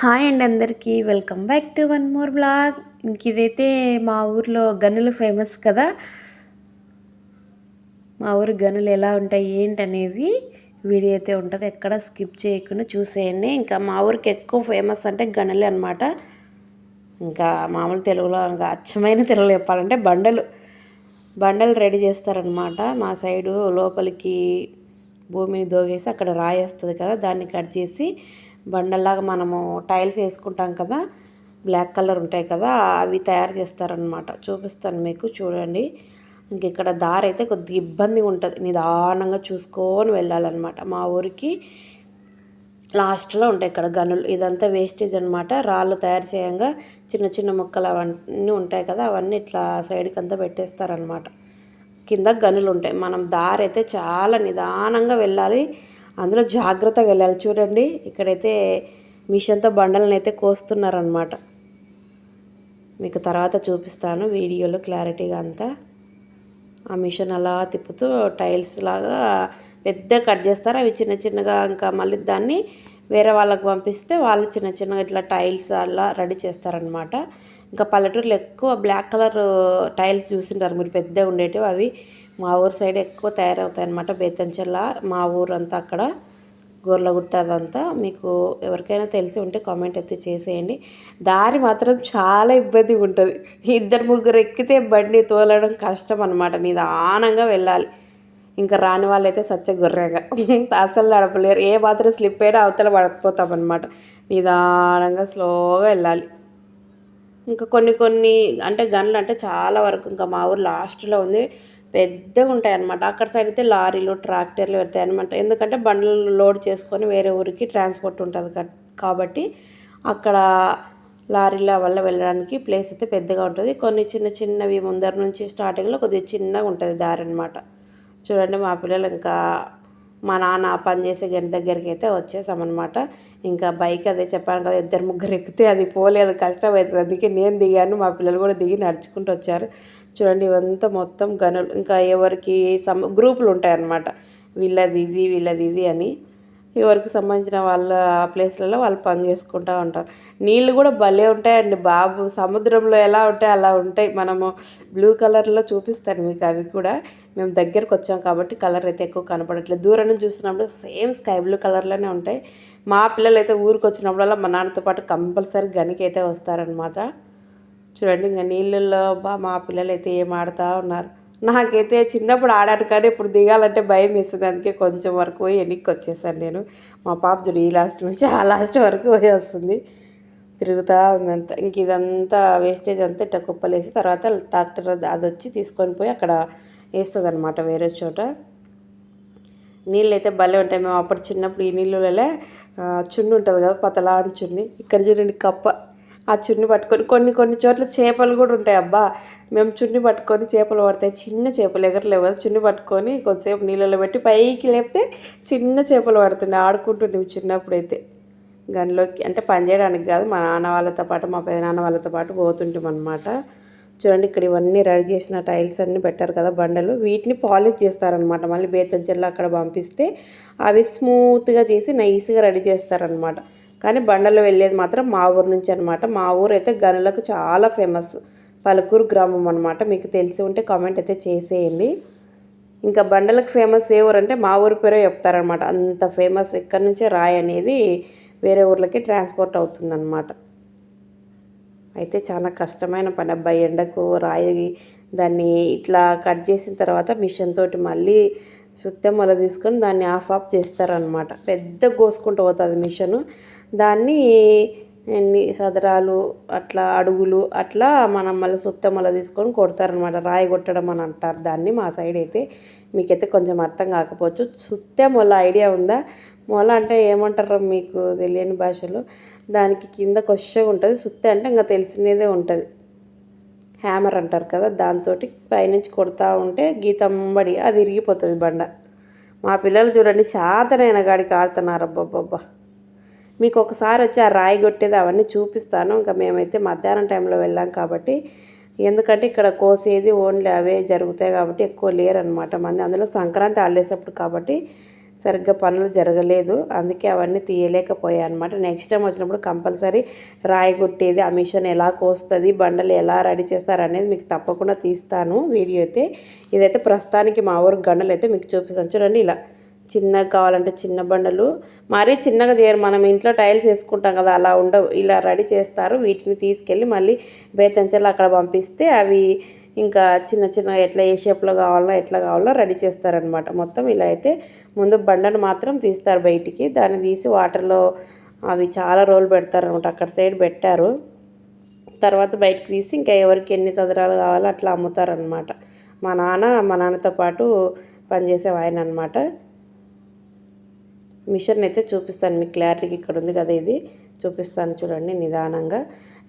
Hi అండి అందరికీ. Welcome back to one more blog ఇంక ఇదైతే మా ఊర్లో గనులు ఫేమస్ కదా. మా ఊరి గనులు ఎలా ఉంటాయి ఏంటి అనేది వీడియో అయితే ఉంటుంది. ఎక్కడ స్కిప్ చేయకుండా చూసేయండి. ఇంకా మా ఊరికి ఎక్కువ ఫేమస్ అంటే గనులే అనమాట ఇంకా మామూలు తెలుగులో ఇంకా అచ్చమైన తెలుగులో చెప్పాలంటే బండలు. బండలు రెడీ చేస్తారనమాట మా సైడు లోపలికి భూమిని దోగేసి అక్కడ రాయి వస్తుంది కదా. దాన్ని కట్ చేసి బండల్లాగా మనము టైల్స్ వేసుకుంటాం కదా బ్లాక్ కలర్ ఉంటాయి కదా అవి తయారు చేస్తారనమాట చూపిస్తాను మీకు చూడండి. ఇంక ఇక్కడ దారి అయితే కొద్దిగా ఇబ్బందిగా ఉంటుంది. నిదానంగా చూసుకొని వెళ్ళాలన్నమాట. మా ఊరికి లాస్ట్లో ఉంటాయి ఇక్కడ గనులు. ఇదంతా వేస్టేజ్ అనమాట రాళ్ళు తయారు చేయంగా చిన్న చిన్న ముక్కలు అవన్నీ ఉంటాయి కదా అవన్నీ ఇట్లా సైడ్కి అంతా పెట్టేస్తారనమాట కింద గనులు ఉంటాయి. మనం దారి అయితే చాలా నిదానంగా వెళ్ళాలి. అందులో జాగ్రత్తగా వెళ్ళాలి. చూడండి ఇక్కడైతే మిషన్తో బండలను అయితే కోస్తున్నారనమాట మీకు తర్వాత చూపిస్తాను వీడియోలో క్లారిటీగా అంతా. ఆ మిషన్ అలా తిప్పుతూ టైల్స్ లాగా పెద్ద కట్ చేస్తారు. అవి చిన్న చిన్నగా ఇంకా మళ్ళీ దాన్ని వేరే వాళ్ళకి పంపిస్తే వాళ్ళు చిన్న చిన్నగా ఇట్లా టైల్స్ అలా రెడీ చేస్తారనమాట ఇంకా పల్లెటూరులో ఎక్కువ బ్లాక్ కలర్ టైల్స్ చూసింటారు మీరు పెద్దగా ఉండేటివి అవి. మా ఊరు సైడ్ ఎక్కువ తయారవుతాయి అనమాట బేతంచెల్ల మా ఊరు అంతా అక్కడ గోర్లగుట్ట అదంతా. మీకు ఎవరికైనా తెలిసి ఉంటే కామెంట్ అయితే చేసేయండి. దారి మాత్రం చాలా ఇబ్బంది ఉంటుంది. ఇద్దరు ముగ్గురు ఎక్కితే బండి తోలడం కష్టం అనమాట నిదానంగా వెళ్ళాలి. ఇంకా రాని వాళ్ళైతే సత్య గుర్రంగా. అసలు నడపలేరు. ఏ మాత్రం స్లిప్ అయినా అవతల పడకపోతామన్నమాట. అనమాట నిదానంగా స్లోగా వెళ్ళాలి. ఇంకా కొన్ని కొన్ని అంటే గన్లు అంటే చాలా వరకు ఇంకా మా ఊరు లాస్ట్లో ఉంది. పెద్దగా ఉంటాయి అన్నమాట అక్కడ సైడ్ అయితే లారీలు ట్రాక్టర్లు పెడతాయి అనమాట ఎందుకంటే బండ్లు లోడ్ చేసుకొని వేరే ఊరికి ట్రాన్స్పోర్ట్ ఉంటుంది కాబట్టి అక్కడ లారీల వల్ల వెళ్ళడానికి ప్లేస్ అయితే పెద్దగా ఉంటుంది. కొన్ని చిన్న చిన్నవి ముందర నుంచి స్టార్టింగ్లో కొద్దిగా చిన్నగా ఉంటుంది దారి అనమాట చూడండి మా పిల్లలు ఇంకా మా నాన్న పని చేసే గంట దగ్గరికి అయితే వచ్చేసామన్నమాట. ఇంకా బైక్ అదే చెప్పాను కదా ఇద్దరు ముగ్గురు ఎక్కితే అది పోలేదు కష్టం అవుతుంది. అందుకే నేను దిగాను మా పిల్లలు కూడా దిగి నడుచుకుంటూ వచ్చారు. చూడండి ఇవంతా మొత్తం గనులు. ఇంకా ఎవరికి సమ గ్రూపులు ఉంటాయన్నమాట. వీళ్ళది ఇది వీళ్ళది ఇది అని. ఎవరికి సంబంధించిన వాళ్ళ ప్లేస్లలో వాళ్ళు పని చేసుకుంటూ ఉంటారు. నీళ్ళు కూడా భలే ఉంటాయండి బాబు. సముద్రంలో ఎలా ఉంటాయి అలా ఉంటాయి. మనము బ్లూ కలర్లో చూపిస్తాను మీకు అవి కూడా. మేము దగ్గరకు వచ్చాం కాబట్టి కలర్ అయితే ఎక్కువ కనపడట్లేదు. దూరం నుంచి చూసినప్పుడు సేమ్ స్కై బ్లూ కలర్లోనే ఉంటాయి. మా పిల్లలు అయితే ఊరికి వచ్చినప్పుడల్లా మా నాన్నతో పాటు కంపల్సరీ గనికి అయితే వస్తారనమాట చూడండి ఇంకా నీళ్ళల్లో మా పిల్లలు అయితే ఏం ఆడుతూ ఉన్నారు. నాకైతే చిన్నప్పుడు ఆడాను కానీ ఇప్పుడు దిగాలంటే భయం వేస్తుంది. అందుకే కొంచెం వరకు పోయి వెనక్కి వచ్చేసాను నేను. మా పాప చూడు ఈ లాస్ట్ నుంచి ఆ లాస్ట్ వరకు పోయి వస్తుంది. తిరుగుతూ ఉందంతా. ఇంక ఇదంతా వేస్టేజ్ అంతా ఇట్లా కుప్పలేసి తర్వాత ట్రాక్టర్ అది వచ్చి తీసుకొని పోయి అక్కడ వేస్తుంది అనమాట వేరే చోట. నీళ్ళు అయితే భలే ఉంటాయి. మేము అప్పుడు చిన్నప్పుడు ఈ నీళ్ళలో చున్ని ఉంటుంది కదా పతలాని చున్ని ఇక్కడ చూడండి కప్ప. ఆ చున్ని పట్టుకొని కొన్ని కొన్ని చోట్ల చేపలు కూడా ఉంటాయి అబ్బా. మేము చున్ని పట్టుకొని చేపలు పడతాయి. చిన్న చేపలు ఎగరలేవు చున్ని పట్టుకొని కొద్దిసేపు నీళ్ళలో పెట్టి పైకి లేపితే చిన్న చేపలు పడుతుండే. ఆడుకుంటుండే చిన్నప్పుడైతే. గనిలోకి అంటే పనిచేయడానికి కాదు. మా నాన్న వాళ్ళతో పాటు మా పెదనాన్న వాళ్ళతో పాటు పోతుంటాం అనమాట చూడండి ఇక్కడ ఇవన్నీ రెడీ చేసిన టైల్స్ అన్నీ పెట్టారు కదా బండలు. వీటిని పాలిష్ చేస్తారనమాట మళ్ళీ బేతంచెల్లో అక్కడ పంపిస్తే అవి స్మూత్గా చేసి నైస్గా రెడీ చేస్తారనమాట కానీ బండలు వెళ్ళేది మాత్రం మా ఊరు నుంచి అనమాట మా ఊరు అయితే గనులకు చాలా ఫేమస్ పలుకూరు గ్రామం అనమాట మీకు తెలిసి ఉంటే కామెంట్ అయితే చేసేయండి. ఇంకా బండలకు ఫేమస్ ఏ ఊరు అంటే మా ఊరి పేరే చెప్తారనమాట అంత ఫేమస్ ఇక్కడ నుంచే రాయి అనేది వేరే ఊర్లకి ట్రాన్స్పోర్ట్ అవుతుందన్నమాట. అయితే చాలా కష్టమైన పని. అబ్బాయి ఎండకు రాయి దాన్ని ఇట్లా కట్ చేసిన తర్వాత మిషన్ తోటి మళ్ళీ సుత్తే మొల తీసుకొని దాన్ని ఆఫ్ ఆఫ్ చేస్తారనమాట పెద్ద కోసుకుంటూ పోతుంది మిషను. దాన్ని సదరాలు అట్లా అడుగులు అట్లా మనం మళ్ళీ సుత్త తీసుకొని కొడతారనమాట రాయి కొట్టడం అని అంటారు దాన్ని మా సైడ్ అయితే. మీకైతే కొంచెం అర్థం కాకపోవచ్చు. సుత్తే మొల ఐడియా ఉందా? మొల అంటే ఏమంటారో మీకు తెలియని భాషలో. దానికి కింద కొచ్చగా ఉంటుంది. సుత్తే అంటే ఇంకా తెలిసినదే ఉంటుంది. హ్యామర్ అంటారు కదా దాంతో పైనుంచి కొడతా ఉంటే గీతంబడి అది ఇరిగిపోతుంది బండ. మా పిల్లలు చూడండి శాతనైన గాడికి ఆడుతున్నారు. అబ్బబ్బబ్బా. మీకు ఒకసారి వచ్చి ఆ రాయి కొట్టేది అవన్నీ చూపిస్తాను. ఇంకా మేమైతే మధ్యాహ్నం టైంలో వెళ్ళాం కాబట్టి ఎందుకంటే ఇక్కడ కోసేది ఓన్లీ అవే జరుగుతాయి కాబట్టి ఎక్కువ లేరు అనమాట మంది. అందులో సంక్రాంతి హాలిడేస్ కాబట్టి సరిగ్గా పనులు జరగలేదు. అందుకే అవన్నీ తీయలేకపోయాయి అనమాట నెక్స్ట్ టైం వచ్చినప్పుడు కంపల్సరీ రాయి కొట్టేది ఆ మిషన్ ఎలా కోస్తుంది బండలు ఎలా రెడీ చేస్తారు అనేది మీకు తప్పకుండా తీస్తాను వీడియో అయితే. ఇదైతే ప్రస్తుతానికి మా ఊరు గండలు అయితే మీకు చూపిస్తాను. చూడండి ఇలా. చిన్నగా కావాలంటే చిన్న బండలు మరీ చిన్నగా చేయరు. మనం ఇంట్లో టైల్స్ వేసుకుంటాం కదా అలా ఉండవు. ఇలా రెడీ చేస్తారు. వీటిని తీసుకెళ్ళి మళ్ళీ బేతంచెలు అక్కడ పంపిస్తే అవి ఇంకా చిన్న చిన్న ఎట్లా ఏ షేప్లో కావాలో ఎట్లా కావాలో రెడీ చేస్తారనమాట. మొత్తం ఇలా అయితే ముందు బండను మాత్రం తీస్తారు బయటికి. దాన్ని తీసి వాటర్లో అవి చాలా రోజులు పెడతారనమాట. అక్కడ సైడ్ పెట్టారు. తర్వాత బయటకు తీసి ఇంకా ఎవరికి ఎన్ని చదరాలు కావాలో అట్లా అమ్ముతారనమాట. మా నాన్న మా నాన్నతో పాటు పనిచేసే ఆయన అనమాట మిషన్ అయితే చూపిస్తాను మీకు క్లారిటీకి ఇక్కడ ఉంది కదా ఇది. చూపిస్తాను చూడండి నిదానంగా.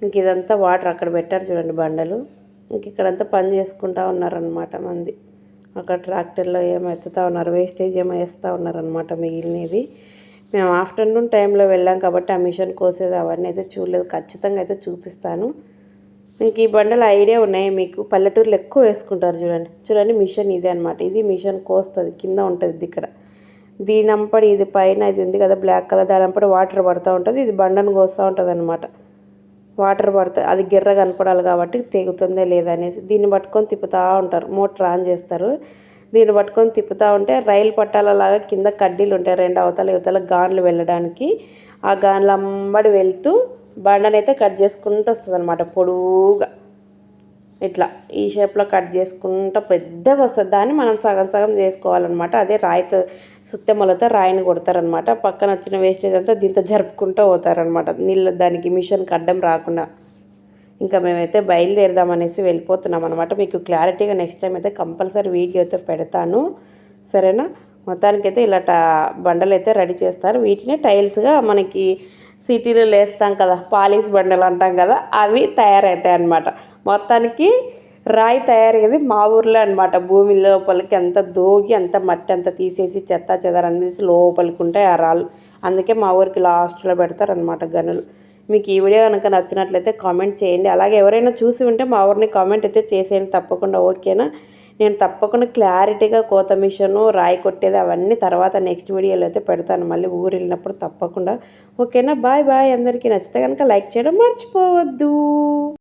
ఇంక ఇదంతా వాటర్ అక్కడ పెట్టారు చూడండి బండలు. ఇంక ఇక్కడంతా పని చేసుకుంటా ఉన్నారనమాట మంది. అక్కడ ట్రాక్టర్లో ఏమెత్తుతా ఉన్నారు వేస్టేజ్ ఏమో వేస్తూ ఉన్నారనమాట మిగిలినది. మేము ఆఫ్టర్నూన్ టైంలో వెళ్ళాం కాబట్టి ఆ మిషన్ కోసేది అవన్నీ అయితే చూడలేదు. ఖచ్చితంగా అయితే చూపిస్తాను. ఇంక ఈ బండలు ఐడియా ఉన్నాయి మీకు. పల్లెటూరులో ఎక్కువ వేసుకుంటారు చూడండి. చూడండి మిషన్ ఇదే అనమాట ఇది మిషన్ కోస్తుంది కింద ఉంటుంది ఇక్కడ. దీనంపడి ఇది పైన ఇది ఉంది కదా బ్లాక్ కలర్ దానంపడి వాటర్ పడుతూ ఉంటుంది ఇది బండను కోస్తూ ఉంటుంది అనమాట వాటర్ పడుతుంది అది గిర్ర కనపడాలి కాబట్టి తెగుతుందే లేదనేసి దీన్ని పట్టుకొని తిప్పుతూ ఉంటారు మోటార్ ఆన్ చేస్తారు. దీన్ని పట్టుకొని తిప్పుతూ ఉంటే రైలు పట్టాలలాగా కింద కడ్డీలు ఉంటాయి రెండు అవతల యువతల గాన్లు వెళ్ళడానికి. ఆ గాన్లు అమ్మడి వెళ్తూ బండనైతే కట్ చేసుకుంటూ వస్తుంది అనమాట పొడువుగా. ఇట్లా ఈ షేప్లో కట్ చేసుకుంటా పెద్దగా వస్తుంది. దాన్ని మనం సగం సగం చేసుకోవాలన్నమాట. అదే రాయితో సుత్తెమ్మలతో రాయిని కొడతారనమాట పక్కన వచ్చిన వేస్టేజ్ అంతా దీంతో జరుపుకుంటూ పోతారనమాట నీళ్ళు దానికి మిషన్కి అడ్డం రాకుండా. ఇంకా మేమైతే బయలుదేరదామనేసి వెళ్ళిపోతున్నాం అనమాట మీకు క్లారిటీగా నెక్స్ట్ టైం అయితే కంపల్సరీ వీడియో అయితే పెడతాను. సరేనా? మొత్తానికైతే ఇలా బండలు అయితే రెడీ చేస్తారు. వీటిని టైల్స్గా మనకి సిటీలో లేస్తాం కదా. పాలిష్ బండలు అంటాం కదా. అవి తయారవుతాయి అన్నమాట మొత్తానికి రాయి తయారయ్యేది మా ఊర్లో అనమాట భూమి లోపలికి అంత దోగి అంత మట్టి అంతా తీసేసి చెత్త చెదర తీసి లోపలికి ఉంటాయి ఆ రాళ్ళు. అందుకే మా ఊరికి లాస్ట్లో పెడతారనమాట గనులు. మీకు ఈ వీడియో కనుక నచ్చినట్లయితే కామెంట్ చేయండి. అలాగే ఎవరైనా చూసి ఉంటే మా ఊరిని కామెంట్ అయితే చేసేయండి తప్పకుండా ఓకేనా? నేను తప్పకుండా క్లారిటీగా కోత మిషను రాయి కొట్టేది అవన్నీ తర్వాత నెక్స్ట్ వీడియోలో అయితే పెడతాను. మళ్ళీ ఊరు వెళ్ళినప్పుడు తప్పకుండా. ఓకేనా? Bye bye. అందరికీ నచ్చితే కనుక లైక్ చేయడం మర్చిపోవద్దు.